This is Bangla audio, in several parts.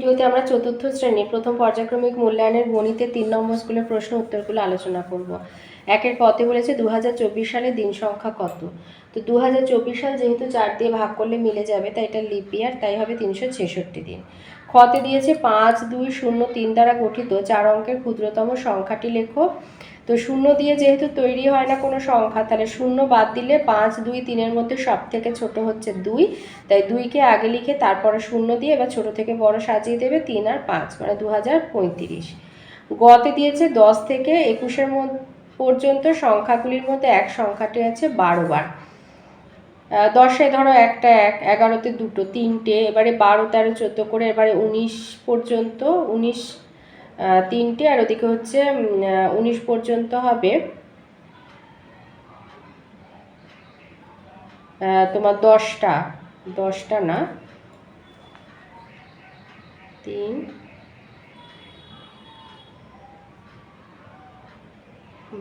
ভিডিওতে আমরা চতুর্থ শ্রেণির প্রথম পর্যায়ক্রমিক মূল্যায়নের গণিতের তিন নম্বর স্কুলের প্রশ্ন উত্তরগুলো আলোচনা করব। একের কতে বলেছে দু সালে দিন সংখ্যা কত? তো দু হাজার চব্বিশ সাল যেহেতু চার দিয়ে ভাগ করলে মিলে যাবে, তাই এটা লিপ ইয়ার তাই হবে তিনশো ছেষট্টি দিন। খতে দিয়েছে পাঁচ, দুই, শূন্য, তিন দ্বারা গঠিত চার অঙ্কের ক্ষুদ্রতম সংখ্যাটি লেখো। তো শূন্য দিয়ে যেহেতু তৈরি হয় না কোনো সংখ্যা, তাহলে শূন্য বাদ দিলে পাঁচ, দুই, তিনের মধ্যে সব থেকে ছোট হচ্ছে দুই। তাই দুইকে আগে লিখে তারপরে শূন্য দিয়ে এবার ছোট থেকে বড় সাজিয়ে দেবে তিন আর পাঁচ মানে দু হাজার পঁয়ত্রিশ। গতে দিয়েছে দশ থেকে একুশের মধ্যে পর্যন্ত সংখ্যাগুলির মধ্যে এক সংখ্যাটি আছে বারো বার। দশে ধরো একটা এক, এগারোতে দুটো, তিনটে, এবারে বারো, তেরো, চোদ্দ করে, এবারে উনিশ পর্যন্ত, উনিশ তিনটে আর ওদিকে হচ্ছে উনিশ পর্যন্ত হবে। তোমার দশটা দশটা না? তিন,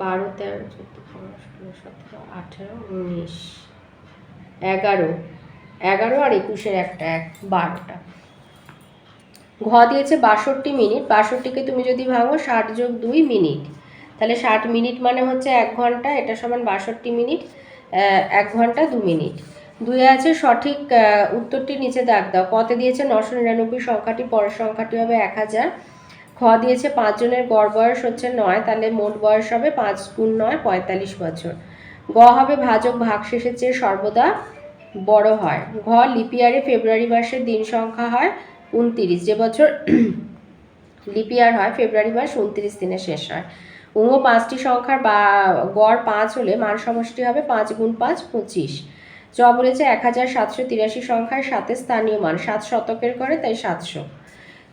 বারো, তেরো, চোদ্দ, পনেরো, ষোলো, সতেরো, আঠেরো, উনিশ, এগারো। এগারো আর একুশের একটা, এক, বারোটা। ঘ দিয়েছে বাষট্টি মিনিট। বাষট্টিকে তুমি যদি ভাঙো, ষাট যোগ দুই মিনিট। তাহলে ষাট মিনিট মানে হচ্ছে এক ঘণ্টা, এটা সমান বাষট্টি মিনিট এক ঘণ্টা দু মিনিট। দুই আছে সঠিক উত্তরটি নিচে দাগ দাও। কতে দিয়েছে নশো নিরানব্বই সংখ্যাটি, পরের সংখ্যাটি হবে এক হাজার। খ দিয়েছে পাঁচজনের গড় বয়স হচ্ছে নয়, তাহলে মোট বয়স হবে পাঁচ গুণ নয়, পঁয়তাল্লিশ বছর। গ হবে ভাজক ভাগ শেষের চেয়ে সর্বদা বড় হয়। ঘ লিপিয়ারে ফেব্রুয়ারি মাসের দিন সংখ্যা হয় উনতিরিশ। যে বছর লিপিয়ার হয়, ফেব্রুয়ারি মাস উনত্রিশ দিনে শেষ হয়। উঙ্গ পাঁচটি সংখ্যার বা গড় পাঁচ হলে মান সমষ্টি হবে পাঁচ গুণ পাঁচ, পঁচিশ। চ বলেছে এক হাজার সাতশো তিরাশি সংখ্যার সাথে স্থানীয় মান, সাত শতকের করে তাই সাতশো।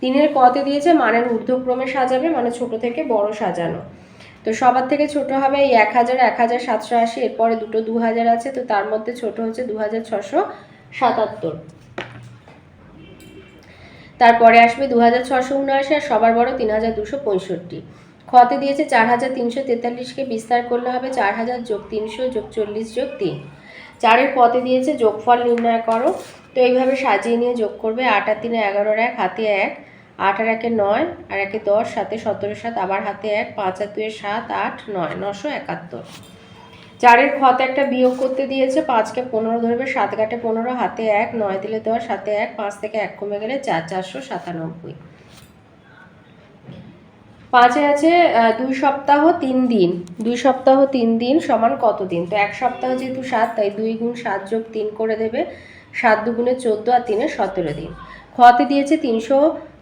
তিনের কতে দিয়েছে মানের ঊর্ধ্বক্রমে সাজাবে মানে ছোট থেকে বড় সাজানো। তো সবার থেকে ছোট হবে এই এক হাজার এক হাজার সাতশো আশি, এরপরে দুটো দু হাজার আছে, তো তার মধ্যে ছোট হচ্ছে দু হাজার ছশো সাতাত্তর। তারপরে আসবে দু হাজার ছশো উনআশি আর সবার বড় তিন হাজার দুশো পঁয়ষট্টি। খতে দিয়েছে চার হাজার তিনশো তেতাল্লিশকে বিস্তার করলে হবে চার হাজার যোগ তিনশো যোগ চল্লিশ যোগ তিন। চারের পথে দিয়েছে যোগফল নির্ণয় করো। তো এইভাবে সাজিয়ে নিয়ে যোগ করবে আট আর তিনে এগারোর এক, হাতে এক। আট আর একে নয়, আর একে দশ, সাতে সতেরো, সাত। আবার হাতে এক, পাঁচ আর দুয়ে সাত, আট, নয়, নশো একাত্তর। চারের খত একটা বিয়োগ করতে দিয়েছে, পাঁচকে পনেরো ধরবে, সাত ঘাটে পনেরো, হাতে এক, নয় দিলে দশ হাতে এক, পাঁচ থেকে এক কমে গেলে চার, চারশো সাতানব্বই। পাঁচে আছে দুই সপ্তাহ, তিন দিন। দুই সপ্তাহ, তিন দিন সমান কত দিন? তো এক সপ্তাহ যেহেতু সাত, তাই দুই গুণ সাত যোগ তিন করে দেবে, সাত দুগুণে চোদ্দ আর তিনে সতেরো দিন। খতে দিয়েছে তিনশো,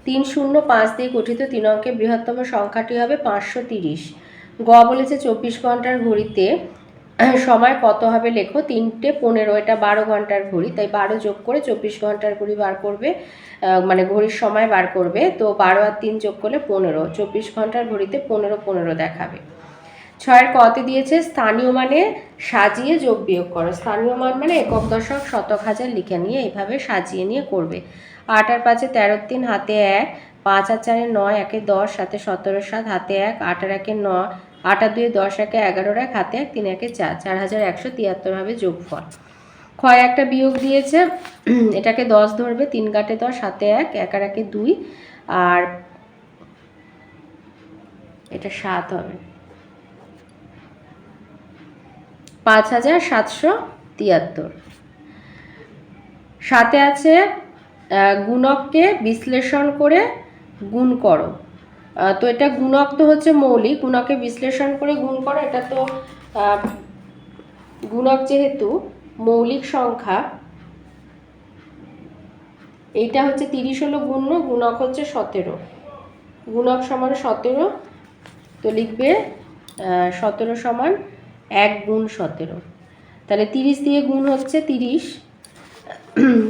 তিন শূন্য পাঁচ দিয়ে গঠিত তিন অঙ্কের বৃহত্তম সংখ্যাটি হবে পাঁচশো তিরিশ। গ বলেছে চব্বিশ ঘণ্টার ঘড়িতে সময় কত হবে লেখো? তিনটে পনেরো, এটা বারো ঘণ্টার ঘড়ি, তাই বারো যোগ করে চব্বিশ ঘণ্টার ঘড়ি বার করবে মানে ঘড়ির সময় বার করবে, তো বারো আর তিন যোগ করলে পনেরো, চব্বিশ ঘণ্টার ঘড়িতে পনেরো পনেরো দেখাবে। ছয়ের কতে দিয়েছে, স্থানীয় মানে সাজিয়ে যোগ বিয়োগ করো। স্থানীয় মান মানে একক দশক শতক হাজার লিখে নিয়ে এইভাবে সাজিয়ে নিয়ে করবে। আট আর পাঁচে তেরোর তিন, হাতে এক, পাঁচ আর চারে নয়, একে দশ সাথে সতেরো সাত, হাতে এক, আট আর একে নয় আট দুয়ে দশ একে এগারোর এক, হাতে এক, তিন একে চার চার হাজার একশো তিয়াত্তর হবে যোগফল। ক্ষয় একটা বিয়োগ দিয়েছে, এটাকে দশ ধরবে, তিন কাটে দশ, হাতে এক এক আর একে দুই, আর এটা সাত হবে। পাঁচ হাজার সাতশো তিয়াত্তর। সাথে আছে গুণককে বিশ্লেষণ করে গুণ করো। তো এটা গুণক তো হচ্ছে মৌলিক, গুণকে বিশ্লেষণ করে গুণ করো, এটা তো গুণক যেহেতু মৌলিক সংখ্যা, এইটা হচ্ছে তিরিশ হলো গুণ্য, গুণক হচ্ছে সতেরো। গুণক সমান সতেরো, তো লিখবে সতেরো সমান এক গুণ সতেরো। তাহলে তিরিশ দিয়ে গুণ হচ্ছে তিরিশ,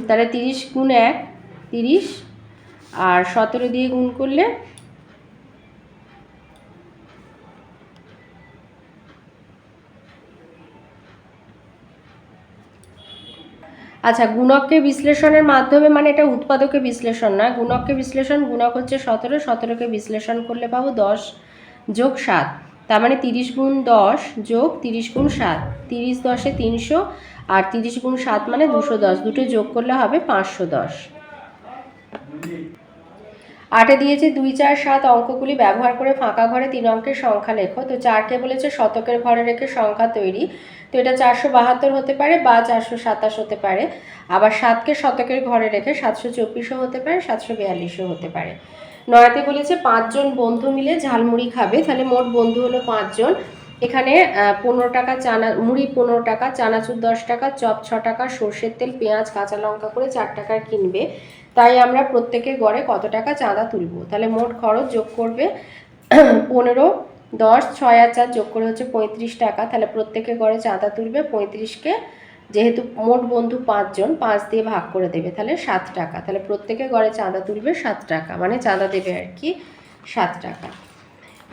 তাহলে তিরিশ গুণ এক, তিরিশ, আর সতেরো দিয়ে গুণ করলে আচ্ছা গুণককে বিশ্লেষণের মাধ্যমে মানে এটা উৎপাদকে বিশ্লেষণ না। গুণককে বিশ্লেষণ, গুণক হচ্ছে সতেরো, সতেরোকে বিশ্লেষণ করলে পাবো দশ যোগ সাত। তার মানে তিরিশ গুণ দশ যোগ তিরিশ গুণ সাত। তিরিশ দশে তিনশো আর তিরিশ গুণ সাত মানে দুশো দশ। দুটো যোগ করলে হবে পাঁচশো দশ। আটে দিয়েছে দুই, চার, সাত অঙ্কগুলি ব্যবহার করে ফাঁকা ঘরে তিন অঙ্কের সংখ্যা লেখো। তো চারকে বলেছে শতকের ঘরে রেখে সংখ্যা তৈরি। তো এটা চারশো বাহাত্তর হতে পারে বা চারশো সাতাশ হতে পারে। আবার সাতকে শতকের ঘরে রেখে সাতশো চব্বিশও হতে পারে, সাতশো বিয়াল্লিশও হতে পারে। নয়াতে বলেছে পাঁচজন বন্ধু মিলে ঝালমুড়ি খাবে। তাহলে মোট বন্ধু হলো পাঁচজন। এখানে পনেরো টাকা চানা, মুড়ি পনেরো টাকা, চানাচুর দশ টাকা, চপ ছ টাকা, সর্ষের তেল, পেঁয়াজ, কাঁচা লঙ্কা করে চার টাকার কিনবে। তাই আমরা প্রত্যেকের গড়ে কত টাকা চাঁদা তুলব? তাহলে মোট খরচ যোগ করবে পনেরো, দশ, ছয় আর চার যোগ করে হচ্ছে পঁয়ত্রিশ টাকা। তাহলে প্রত্যেকে গড়ে চাঁদা তুলবে পঁয়ত্রিশকে। যেহেতু মোট বন্ধু পাঁচজন, পাঁচ দিয়ে ভাগ করে দেবে, তাহলে সাত টাকা। তাহলে প্রত্যেকে গড়ে চাঁদা তুলবে সাত টাকা মানে চাঁদা দেবে আর কি সাত টাকা।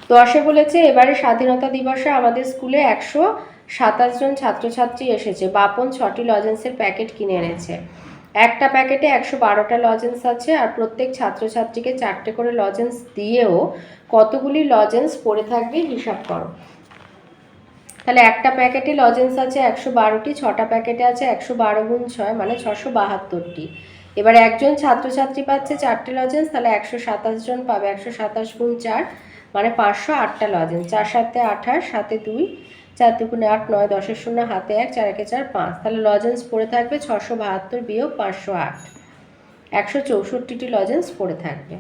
দশে বলেছে এবারে স্বাধীনতা দিবসে আমাদের স্কুলে একশো সাতাশ জন ছাত্রছাত্রী এসেছে। বাপন ছটি লজেন্সের প্যাকেট কিনে এনেছে। একটা প্যাকেটে একশো বারোটা লজেন্স আছে আর প্রত্যেক ছাত্রছাত্রীকে চারটে করে লজেন্স দিয়েও কতগুলি লজেন্স পড়ে থাকবে হিসাব করো। তাহলে একটা প্যাকেটে লজেন্স আছে একশো বারোটি, ছটা প্যাকেটে আছে একশো বারো গুণ ছয় মানে ছশো বাহাত্তরটি। এবার একজন ছাত্রছাত্রী পাচ্ছে চারটে লজেন্স তাহলে একশো সাতাশ জন পাবে, একশো সাতাশ গুণ চার মানে পাঁচশো আটটা লজেন্স চার সাতে আঠাশ, সাতে দুই চার দুগুণে আট, নয়, দশের শূন্য, হাতে এক, চার, একে চার, পাঁচ। তাহলে লজেন্স পড়ে থাকবে ছশো বাহাত্তর বিয়োগ পাঁচশো আট। একশো চৌষট্টিটি লজেন্স পড়ে থাকবে।